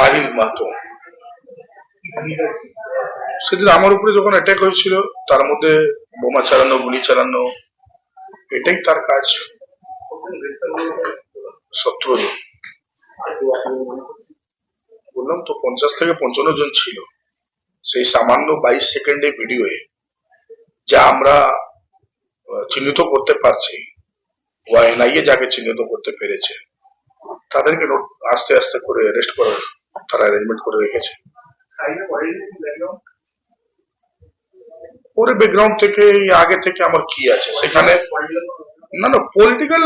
সাহিল মাহাতো সেদিন আমার উপরে যখন অ্যাটাক হয়েছিল, তার মধ্যে বোমা চালানো, গুলি চালানো, এটাই তার কাজ। সতেরো বললাম, তো পঞ্চাশ থেকে পঞ্চান্ন জন ছিল। সেই সামান্য বাইশ সেকেন্ডে ভিডিওয়ে যা আমরা চিহ্নিত করতে পারছি ও এনআইএ যাকে চিহ্নিত করতে পেরেছে, তাদেরকে আস্তে আস্তে করে অ্যারেস্ট করার তারা অ্যারেঞ্জমেন্ট করে রেখেছে। পরে ব্যাকগ্রাউন্ড থেকে আগে থেকে আমার কি আছে? সেখানে না না পলিটিক্যাল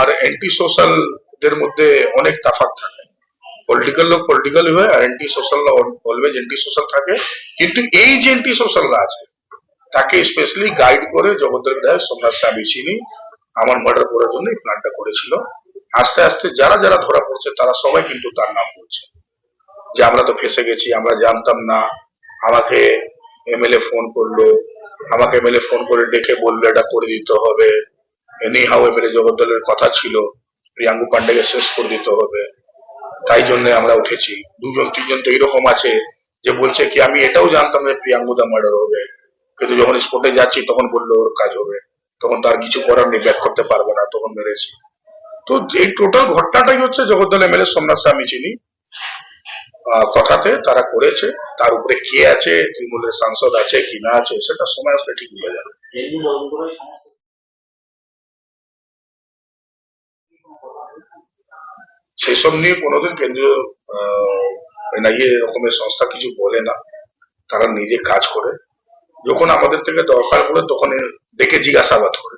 আর অ্যান্টি সোশ্যাল দের মধ্যে অনেক থাকে। পলিটিক্যাল লোক হয়, আর anti social always anti social থাকে। কিন্তু এই যে অ্যান্টি সোশ্যালরা আছে, তাকে স্পেশালি গাইড করে জগদ্দল বিধায়ক সোমনাথ স্বামী চিনি আমার মার্ডার করার জন্য এই প্ল্যানটা করেছিল। আস্তে আস্তে যারা যারা ধরা পড়ছে, তারা সবাই কিন্তু তার নাম বলছে। যে আমরা তো ফেসে গেছি, আমরা জানতাম না। আমাকে এমএলএ ফোন করল। আমাকে এমএলএ ফোন করে ডেকে বলল, এটা করে দিতে হবে। এনি হাউ এমএলএ জগদ্দলের কথা ছিল। প্রিয়াঙ্গু পান্ডেকে শেষ করে দিতে হবে। তাই জন্য আমরা উঠেছি। দুজন, তিনজন তো এরকম আছে যে বলছে কি, আমি এটাও জানতাম যে প্রিয়াঙ্কুদা মার্ডার হবে। কিন্তু যখন স্পটে যাচ্ছি, তখন বলল, ওর কাজ হবে। তখন তার কিছু করার নেই, ব্যাক করতে পারব না, তখন মেরেছি। তো এই টোটাল ঘটনাটাই হচ্ছে জগদ্দল এমএলএ সোমনাথ স্বামী আহ, কথাতে তারা করেছে তার উপরে কে আছে তৃণমূলের সাংসদ আছে কি না আছে সেটা সময় আসলে ঠিক বোঝা যাবে। সেসব নিয়ে কোনোদিন কেন্দ্রীয় এনআইএ রকমের সংস্থা কিছু বলে না। তারা নিজে কাজ করে। যখন আমাদের থেকে দরকার পড়ে তখন ডেকে জিজ্ঞাসাবাদ করে।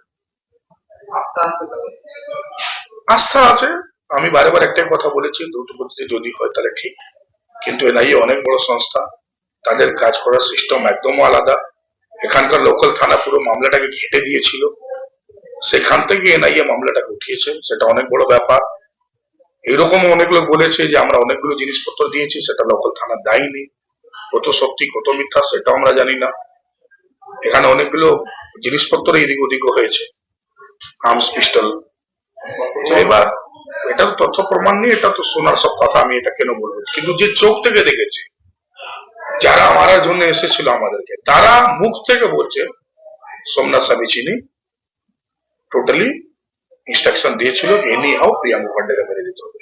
আস্থা আছে তাদের আস্থা আছে। আমি বারে বার একটাই কথা বলেছি, দ্রুত গতিতে যদি হয় তাহলে ঠিক। কিন্তু এনআইএ অনেক বড় সংস্থা। তাদের কাজ করার সিস্টেম একদম আলাদা। এখানকার লোকাল থানা পুরো মামলাটাকে ঘেটে দিয়েছিল। সেখান থেকে এনআইএ মামলাটাকে উঠিয়েছে। সেটা অনেক বড় ব্যাপার। এরকম অনেক লোক বলেছে যে আমরা অনেকগুলো জিনিসপত্র দিয়েছি, সেটা লোকাল থানা দেয়নি। কত সত্যি, কত মিথ্যা, সেটাও আমরা জানি না। এখানে অনেকগুলো জিনিসপত্র এদিক ওদিক হয়েছে। আর্মস পিস্টল এবার এটা তো তথ্য প্রমাণ নিয়ে এটা তো শোনার সব কথা, আমি এটা কেন বলব? কিন্তু যে চোখ থেকে দেখেছে, যারা মারার জন্য এসেছিল আমাদেরকে, তারা মুখ থেকে বলছে, সোমনাথ স্বামী চিনি টোটালি ইনস্ট্রাকশন দিয়েছিল এনি হাও প্রিয়াঙ্কু পান্ডেকে মেরে দিতে হবে।